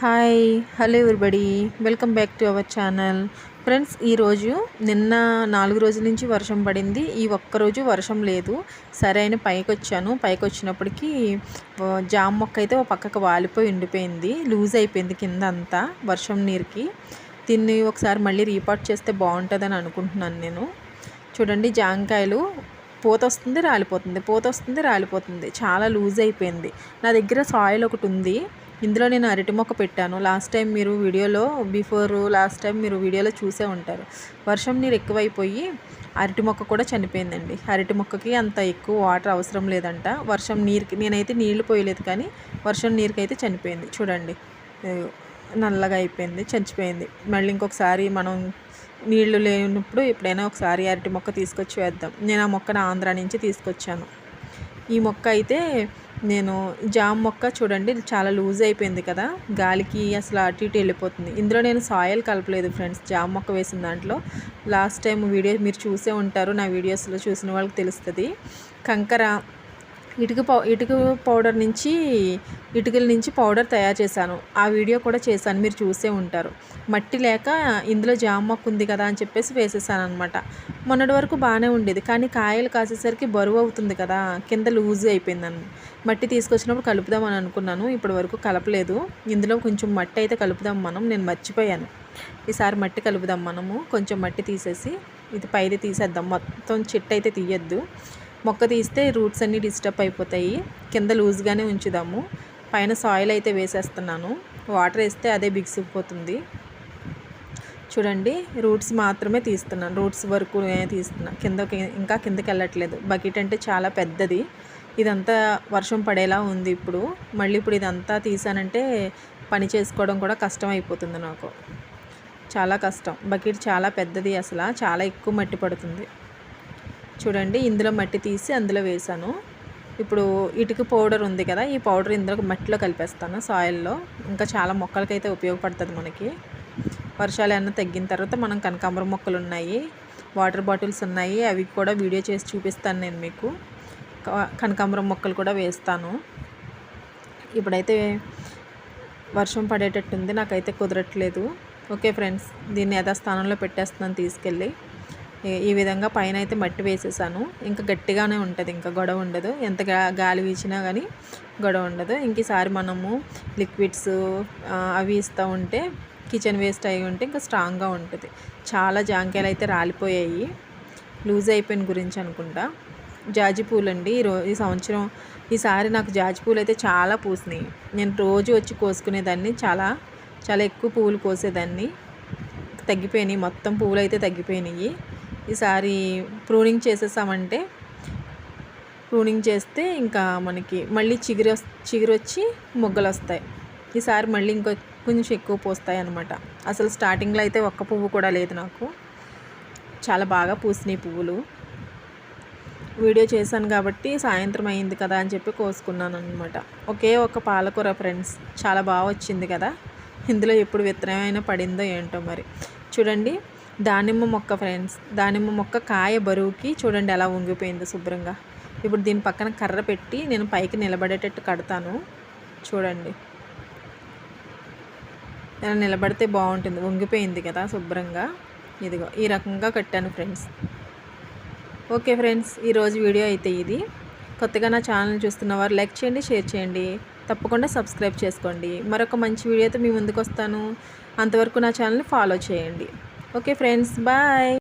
Hi hello everybody. Welcome back to our channel. Friends ఈరోజు నిన్న నాలుగు రోజుల నుంచి వర్షం పడింది. ఈ ఒక్కరోజు వర్షం లేదు. సరే అయిన పైకి వచ్చాను పైకి వచ్చినప్పటికీ జామ మొక్క అయితే ఒక పక్కకు వాలిపోయి ఉండిపోయింది. లూజ్ అయిపోయింది కింద అంతా వర్షం నీరుకి. దీన్ని ఒకసారి మళ్ళీ రీపాట్ చేస్తే బాగుంటుందని అనుకుంటున్నాను నేను. చూడండి జామకాయలు పూత వస్తుంది రాలిపోతుంది. పూత వస్తుంది రాలిపోతుంది. చాలా లూజ్ అయిపోయింది. నా దగ్గర సాయిల్ ఒకటి ఉంది. ఇందులో నేను అరటి మొక్క పెట్టాను. లాస్ట్ టైం మీరు వీడియోలో బిఫోర్ లాస్ట్ టైం మీరు వీడియోలో చూసే ఉంటారు. వర్షం నీరు ఎక్కువైపోయి అరటి మొక్క కూడా చనిపోయిందండి. అరటి మొక్కకి అంత ఎక్కువ వాటర్ అవసరం లేదంట. వర్షం నీరుకి నేనైతే నీళ్ళు పోయలేదు కానీ వర్షం నీరుకి అయితే చనిపోయింది. చూడండి. నల్లగా అయిపోయింది చనిపోయింది మళ్ళీ ఇంకొకసారి మనం నీళ్ళు లేనప్పుడు ఎప్పుడైనా ఒకసారి అరటి మొక్క తీసుకొచ్చి వేద్దాం. నేను ఆ మొక్కను ఆంధ్ర నుంచి తీసుకొచ్చాను. ఈ మొక్క అయితే నేను జామ్ మొక్క చూడండి చాలా లూజ్ అయిపోయింది కదా. గాలికి అసలు అటు ఇటు వెళ్ళిపోతుంది. ఇందులో నేను సాయిల్ కలపలేదు ఫ్రెండ్స్ జామ్ మొక్క వేసిన దాంట్లో. లాస్ట్ టైం వీడియో మీరు చూసే ఉంటారు నా వీడియోస్లో చూసిన వాళ్ళకి తెలుస్తుంది. కంకర ఇటుక పౌ ఇటుక పౌడర్ నుంచి ఇటుకల నుంచి పౌడర్ తయారు చేశాను. ఆ వీడియో కూడా చేశాను. మీరు చూసే ఉంటారు. మట్టి లేక ఇందులో జామ మొక్క ఉంది కదా అని చెప్పేసి వేసేసాను అనమాట మొన్నటి వరకు బాగానే ఉండేది. కానీ కాయలు కాసేసరికి బరువు అవుతుంది కదా. కింద లూజ్ అయిపోయిందని. మట్టి తీసుకొచ్చినప్పుడు కలుపుదామని అనుకున్నాను. ఇప్పటి వరకు కలపలేదు. ఇందులో కొంచెం మట్టి అయితే కలుపుదాం మనం. నేను మర్చిపోయాను. ఈసారి మట్టి కలుపుదాం మనము. కొంచెం మట్టి తీసేసి ఇది పైది తీసేద్దాం. మొత్తం చెట్టు అయితే తీయద్దు. మొక్క తీస్తే రూట్స్ అన్నీ డిస్టర్బ్ అయిపోతాయి. కింద లూజ్గానే ఉంచుదాము. పైన సాయిల్ అయితే వేసేస్తున్నాను. వాటర్ వేస్తే అదే బిగిసిపోతుంది. చూడండి రూట్స్ మాత్రమే తీస్తున్నాను. రూట్స్ వరకు తీస్తున్నాను కిందకి ఇంకా కిందకి వెళ్ళట్లేదు. బకెట్ అంటే చాలా పెద్దది. ఇదంతా వర్షం పడేలా ఉంది ఇప్పుడు. మళ్ళీ ఇప్పుడు ఇదంతా తీసానంటే పని చేసుకోవడం కూడా కష్టం అయిపోతుంది నాకు. చాలా కష్టం. బకెట్ చాలా పెద్దది అసలు. చాలా ఎక్కువ మట్టి పడుతుంది. చూడండి ఇందులో మట్టి తీసి అందులో వేసాను ఇప్పుడు ఇటుక పౌడర్ ఉంది కదా ఈ పౌడర్ ఇందులో మట్టిలో కలిపేస్తాను సాయిల్లో. ఇంకా చాలా మొక్కలకైతే ఉపయోగపడుతుంది మనకి. వర్షాలు ఏమన్నా తగ్గిన తర్వాత మనం కనకాంబర మొక్కలు ఉన్నాయి వాటర్ బాటిల్స్ ఉన్నాయి అవి కూడా వీడియో చేసి చూపిస్తాను నేను మీకు. కనకాంబరం మొక్కలు కూడా వేస్తాను. ఇప్పుడైతే వర్షం పడేటట్టుంది నాకైతే కుదరట్లేదు. ఓకే ఫ్రెండ్స్ దీన్ని యథాస్థానంలో పెట్టేస్తున్నాను తీసుకెళ్ళి. ఈ విధంగా పైన అయితే మట్టి వేసేసాను. ఇంకా గట్టిగానే ఉంటుంది ఇంకా గొడవ ఉండదు. ఎంత గాలి వీచినా కానీ గొడవ ఉండదు. ఇంక ఈసారి మనము లిక్విడ్స్ అవి ఇస్తూ ఉంటే కిచెన్ వేస్ట్ అయి ఉంటే ఇంకా స్ట్రాంగ్గా ఉంటుంది. చాలా జాంకాయలు అయితే రాలిపోయాయి. లూజ్ అయిపోయిన గురించి అనుకుంటా. జాజి పూలు అండి ఈ సంవత్సరం ఈసారి నాకు జాజి పూలు అయితే చాలా పూసినాయి. నేను రోజు వచ్చి కోసుకునేదాన్ని చాలా చాలా ఎక్కువ పువ్వులు కోసేదాన్ని. తగ్గిపోయినాయి మొత్తం పువ్వులు అయితే తగ్గిపోయినాయి. ఈసారి ప్రూనింగ్ చేసేసామంటే ప్రూనింగ్ చేస్తే ఇంకా మనకి మళ్ళీ చిగురు చిగురు వచ్చి మొగ్గలు వస్తాయి. ఈసారి మళ్ళీ ఇంకో కొంచెం ఎక్కువ పోస్తాయి అనమాట అసలు స్టార్టింగ్లో అయితే ఒక్క పువ్వు కూడా లేదు నాకు. చాలా బాగా పూసినాయి పువ్వులు. వీడియో చేశాను కాబట్టి సాయంత్రం అయింది కదా అని చెప్పి కోసుకున్నాను అనమాట ఒకే ఒక పాలకూర ఫ్రెండ్స్ చాలా బాగా వచ్చింది కదా. ఇందులో ఎప్పుడు విత్తనమైనా పడిందో ఏంటో మరి. చూడండి. దానిమ్మ మొక్క ఫ్రెండ్స్ దానిమ్మ మొక్క కాయ బరువుకి చూడండి ఎలా వంగిపోయింది శుభ్రంగా. ఇప్పుడు దీని పక్కన కర్ర పెట్టి నేను పైకి నిలబడేటట్టు కడతాను. చూడండి. ఇలా నిలబడితే బాగుంటుంది. వంగిపోయింది కదా శుభ్రంగా. ఇదిగో ఈ రకంగా కట్టాను ఫ్రెండ్స్ ఓకే ఫ్రెండ్స్ ఈరోజు వీడియో అయితే ఇది. కొత్తగా నా ఛానల్ చూస్తున్న వారు లైక్ చేయండి షేర్ చేయండి. తప్పకుండా సబ్స్క్రైబ్ చేసుకోండి. మరొక మంచి వీడియోతో మీ ముందుకు వస్తాను. అంతవరకు నా ఛానల్ని ఫాలో చేయండి. Okay friends bye